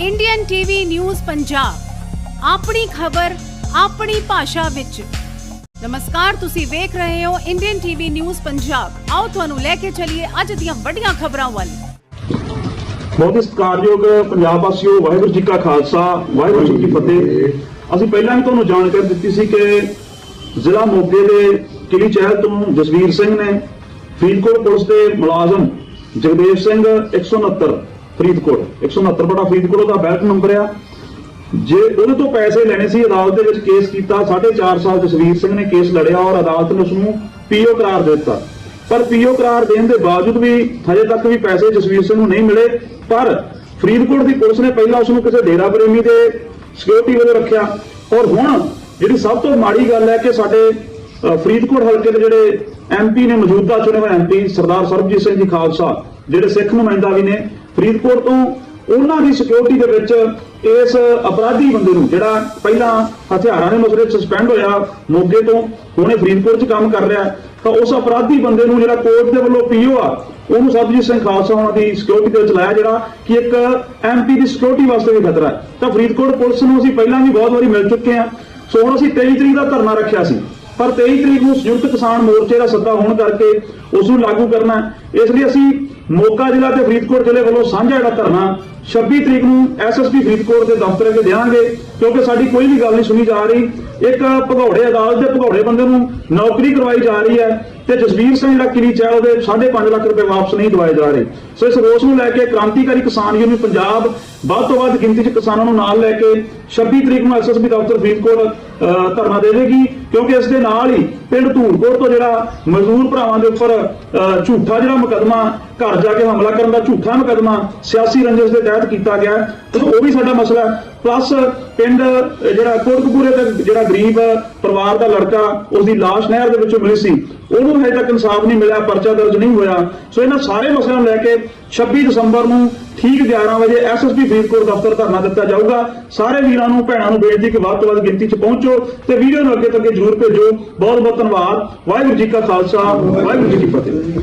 Indian TV news Punjab ਆਪਣੀ ਖਬਰ, ਆਪਣੀ ਭਾਸ਼ਾ ਵਿੱਚ। ਨਮਸਕਾਰ, ਤੁਸੀਂ ਵੇਖ ਰਹੇ ਹੋ ਇੰਡੀਅਨ ਟੀਵੀ ਨਿਊਜ਼ ਪੰਜਾਬ ਆਓ ਤੁਹਾਨੂੰ ਲੈ ਕੇ ਚੱਲੀਏ ਅੱਜ ਦੀਆਂ ਵੱਡੀਆਂ ਖਬਰਾਂ ਵੱਲ। ਬਹੁਤ ਹੀ ਸਤਿਕਾਰਯੋਗ ਪੰਜਾਬ ਵਾਸੀਓ, ਵਾਹਿਗੁਰੂ ਜੀ ਕਾ ਖਾਲਸਾ, ਵਾਹਿਗੁਰੂ ਜੀ ਕੀ ਫਤਿਹ। ਅਸੀਂ ਪਹਿਲਾਂ ਹੀ ਤੁਹਾਨੂੰ ਜਾਣਕਾਰੀ ਦਿੱਤੀ ਸੀ ਕਿ ਜ਼ਿਲ੍ਹਾ ਮੋਗੇ ਦੇ ਕਿਲੀ ਚਹਿਲ ਤੋਂ ਜਸਵੀਰ ਸਿੰਘ ਨੇ ਫਰੀਦਕੋਟ ਪੁਲਿਸ ਦੇ ਮੁਲਾਜ਼ਮ ਜਗਦੇਵ ਸਿੰਘ 169 ਫਰੀਦਕੋਟ। 169 ਬਟਾ ਫਰੀਦਕੋਟ ਦਾ ਬੈਲਟ ਨੰਬਰ ਆ। ਜੇ ਉਹਦੇ ਤੋਂ ਪੈਸੇ ਲੈਣੇ ਸੀ, ਅਦਾਲਤ ਦੇ ਵਿੱਚ ਕੇਸ ਕੀਤਾ 4.5 ਸਾਲ ਜਸਵੀਰ ਸਿੰਘ ਨੇ ਕੇਸ ਲੜਿਆ ਔਰ ਅਦਾਲਤ ਨੇ ਉਸ ਨੂੰ ਪੀਓ ਕਰਾਰ ਦੇ ਦਿੱਤਾ। ਪਰ ਪੀਓ ਕਰਾਰ ਦੇਣ ਦੇ ਬਾਵਜੂਦ ਵੀ ਹਜੇ ਤੱਕ ਵੀ ਪੈਸੇ ਜਸਵੀਰ ਸਿੰਘ ਨੂੰ ਨਹੀਂ ਮਿਲੇ, ਪਰ ਫਰੀਦਕੋਟ ਦੀ ਪੁਲਿਸ ਨੇ ਪਹਿਲਾਂ ਉਸ ਨੂੰ ਕਿਸੇ ਡੇਰਾ ਪ੍ਰੇਮੀ ਦੇ ਸਿਕਿਉਰਿਟੀ ਵੱਲੋਂ ਰੱਖਿਆ। ਔਰ ਹੁਣ ਜਿਹੜੀ ਸਭ ਤੋਂ ਮਾੜੀ ਗੱਲ ਹੈ ਕਿ ਸਾਡੇ ਫਰੀਦਕੋਟ ਹਲਕੇ ਦੇ ਜਿਹੜੇ ਐਮਪੀ ਨੇ ਮੌਜੂਦਾ ਚੁਣੇ ਹੋਏ ਐਮਪੀ ਸਰਦਾਰ ਸਰਬਜੀਤ ਸਿੰਘ ਜੀ ਖਾਲਸਾ, ਜਿਹੜੇ ਸਿੱਖ ਨੁਮਾਇੰਦਾ ਵੀ ਨੇ ਫਰੀਦਕੋਟ ਤੋਂ, ਉਹਨਾਂ ਦੀ ਸਿਕਿਉਰਿਟੀ ਦੇ ਵਿੱਚ ਇਸ ਅਪਰਾਧੀ ਬੰਦੇ ਨੂੰ, ਜਿਹੜਾ ਪਹਿਲਾਂ ਹਥਿਆਰਾਂ ਦੇ ਮਸਲੇ 'ਚ ਸਸਪੈਂਡ ਹੋਇਆ ਮੋਗੇ ਤੋਂ ਉਹਨੇ ਫਰੀਦਕੋਟ 'ਚ ਕੰਮ ਕਰ ਰਿਹਾ, ਤਾਂ ਉਸ ਅਪਰਾਧੀ ਬੰਦੇ ਨੂੰ ਜਿਹੜਾ ਕੋਰਟ ਦੇ ਵੱਲੋਂ ਪੀਓ ਆ, ਉਹਨੂੰ ਸਰਬਜੀਤ ਸਿੰਘ ਖਾਲਸਾ ਉਹਨਾਂ ਦੀ ਸਿਕਿਉਰਿਟੀ ਦੇ ਵਿੱਚ ਲਾਇਆ, ਜਿਹੜਾ ਕਿ ਇੱਕ ਐਮਪੀ ਦੀ ਸਿਕਿਉਰਿਟੀ ਵਾਸਤੇ ਵੀ ਖਤਰਾ ਹੈ। ਤਾਂ ਫਰੀਦਕੋਟ ਪੁਲਿਸ ਨੂੰ ਅਸੀਂ ਪਹਿਲਾਂ ਵੀ ਬਹੁਤ ਵਾਰੀ ਮਿਲ ਚੁੱਕੇ ਹਾਂ। ਸੋ ਹੁਣ ਅਸੀਂ 23 ਤਰੀਕ ਦਾ ਧਰਨਾ ਰੱਖਿਆ ਸੀ। ਪਰ 23 ਤਰੀਕ ਨੂੰ ਸੰਯੁਕਤ ਕਿਸਾਨ ਮੋਰਚੇ ਦਾ ਸੱਦਾ ਹੋਣ ਕਰਕੇ ਉਸ ਨੂੰ ਲਾਗੂ ਕਰਨਾ ਇਸ ਲਈ ਅਸੀਂ ਮੋਗਾ ਜ਼ਿਲ੍ਹਾ ਤੇ ਫਰੀਦਕੋਟ ਜ਼ਿਲ੍ਹੇ ਵੱਲੋਂ ਸਾਂਝਾ ਜਿਹੜਾ ਧਰਨਾ 26 ਤਰੀਕ ਨੂੰ ਐਸਐਸਪੀ ਫਰੀਦਕੋਟ ਦੇ ਦਫ਼ਤਰ ਅੱਗੇ ਦੇਵਾਂਗੇ ਕਿਉਂਕਿ ਸਾਡੀ ਕੋਈ ਵੀ ਗੱਲ ਨਹੀਂ ਸੁਣੀ ਜਾ ਰਹੀ। ਇੱਕ ਭਗੌੜੇ ਅਦਾਲਤ ਦੇ ਭਗੌੜੇ ਬੰਦੇ ਨੂੰ ਨੌਕਰੀ ਕਰਵਾਈ ਜਾ ਰਹੀ ਹੈ ਤੇ ਜਸਵੀਰ ਸਿੰਘ ਜਿਹੜਾ ਕਿਰੀ ਚੈਲ ਉਹਦੇ 5.5 ਲੱਖ ਰੁਪਏ ਵਾਪਸ ਨਹੀਂ ਦਵਾਏ ਜਾ ਰਹੇ। ਸੋ ਇਸ ਰੋਸ ਨੂੰ ਲੈ ਕੇ ਕ੍ਰਾਂਤੀਕਾਰੀ ਕਿਸਾਨ ਯੂਨੀਅਨ ਪੰਜਾਬ ਵੱਧ ਤੋਂ ਵੱਧ ਗਿਣਤੀ 'ਚ ਕਿਸਾਨਾਂ ਨੂੰ ਨਾਲ ਲੈ ਕੇ 26 ਤਰੀਕ ਨੂੰ ਐਸਐਸਪੀ ਦਫ਼ਤਰ ਫਰੀਦਕੋਟ ਅ, ਧਰਨਾ ਦੇਵੇਗੀ ਕਿਉਂਕਿ ਇਸ ਦੇ ਨਾਲ ਹੀ ਪਿੰਡ ਧੂੜਕੋਟ ਤੋਂ ਜਿਹੜਾ ਮਜ਼ਦੂਰ ਭਰਾਵਾਂ ਦੇ ਉੱਪਰ ਅ, ਝੂਠਾ ਜਿਹੜਾ ਮੁਕੱਦਮਾ ਘਰ ਜਾ ਕੇ ਹਮਲਾ ਕਰਨ ਦਾ ਝੂਠਾ ਮੁਕੱਦਮਾ ਸਿਆਸੀ ਰੰਜਿਸ਼ ਦੇ ਤਹਿਤ ਕੀਤਾ ਗਿਆ। ਹੈ। ਉਹ ਵੀ ਸਾਡਾ ਮਸਲਾ ਪਲੱਸ ਪਿੰਡ ਜਿਹੜਾ ਕੋਟਕਪੂਰੇ ਤੇ ਜਿਹੜਾ ਗਰੀਬ ਪਰਿਵਾਰ ਦਾ ਲੜਕਾ ਉਸ ਦੀ ਲਾਸ਼ ਨਹਿਰ ਦੇ ਵਿੱਚੋਂ ਮਿਲੀ ਸੀ। ਉਹਨੂੰ ਹਜੇ ਤੱਕ ਇਨਸਾਫ ਨਹੀਂ ਮਿਲਿਆ, ਪਰਚਾ ਦਰਜ ਨਹੀਂ ਹੋਇਆ। ਸੋ ਇਹਨਾਂ ਸਾਰੇ ਮਸਲਿਆਂ ਨੂੰ ਲੈ ਕੇ 26 ਦਸੰਬਰ ਨੂੰ ਠੀਕ 11 ਵਜੇ ਐਸਐਸਪੀ ਫਰੀਦਕੋਟ ਦਫ਼ਤਰ ਧਰਨਾ ਦਿੱਤਾ ਜਾਊਗਾ। ਸਾਰੇ ਵੀਰਾਂ ਨੂੰ, ਭੈਣਾਂ ਨੂੰ ਬੇਨਤੀ ਕਿ ਵੱਧ ਤੋਂ ਵੱਧ ਗਿਣਤੀ 'ਚ ਪਹੁੰਚੋ ਤੇ ਵੀਡੀਓ ਨੂੰ ਅੱਗੇ ਤੱਕ ਜਰੂਰ ਭੇਜੋ। ਬਹੁਤ ਬਹੁਤ ਧੰਨਵਾਦ। ਵਾਹਿਗੁਰੂ ਜੀ ਕਾ ਖਾਲਸਾ, ਵਾਹਿਗੁਰੂ ਜੀ ਕੀ ਫਤਿਹ।